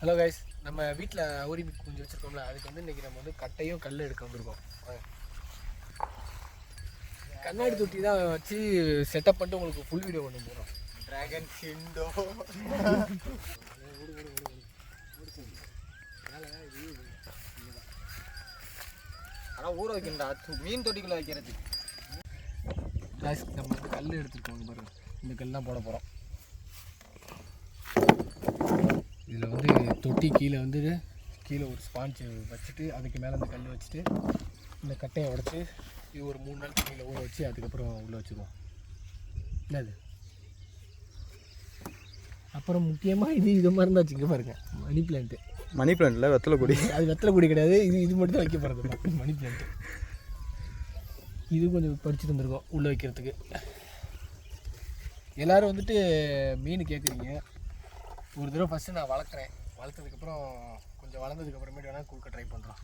Hello guys நம்ம வீட்டில் ஊரி மீன் குஞ்சு வச்சுருக்கோம்ல அதுக்கு வந்து இன்றைக்கி நம்ம வந்து கட்டையும் கல் எடுக்க வந்திருக்கோம். கண்ணாடி தொட்டி தான் வச்சு செட்டப் பண்ணிட்டு உங்களுக்கு ஃபுல் வீடியோ கொண்டு போகிறோம் டிராகன் ஹிண்டோ ஆனால் ஊற வைக்கண்டா மீன் தொட்டிக்குள்ள வைக்கிறது. நம்ம வந்து கல் எடுத்துருக்கோம் இங்க பாருங்க. இந்த கல்லாம் போட போகிறோம் இதில் வந்து தொட்டி கீழே வந்து கீழே ஒரு ஸ்பாஞ்ச் வச்சுட்டு அதுக்கு மேலே அந்த கல் வச்சுட்டு இந்த கட்டையை உடச்சி இது ஒரு மூணு நாள் தண்ணியில் ஊற வச்சு அதுக்கப்புறம் உள்ளே வச்சுருவோம். என்னது? அப்புறம் முக்கியமாக இது இது மாதிரி இருந்தாச்சு இங்கே பாருங்க. மணி பிளான்ட்டு மணி பிளான்ட்ல வெத்தலை கொடி. அது வெத்தலை கொடி கிடையாது. இது இது மட்டும் தான் வைக்க போகிறது மணி பிளான்ட்டு இது கொஞ்சம் படிச்சுட்டு வந்திருக்கோம் உள்ளே வைக்கிறதுக்கு. எல்லோரும் வந்துட்டு மீன் கேட்குறீங்க ஒரு தடவை ஃபஸ்ட்டு நான் வளர்க்குறேன். வளர்த்ததுக்கப்புறம் கொஞ்சம் வளர்ந்ததுக்கப்புறமேட்டு வேணால் கொடுக்க ட்ரை பண்ணுறோம்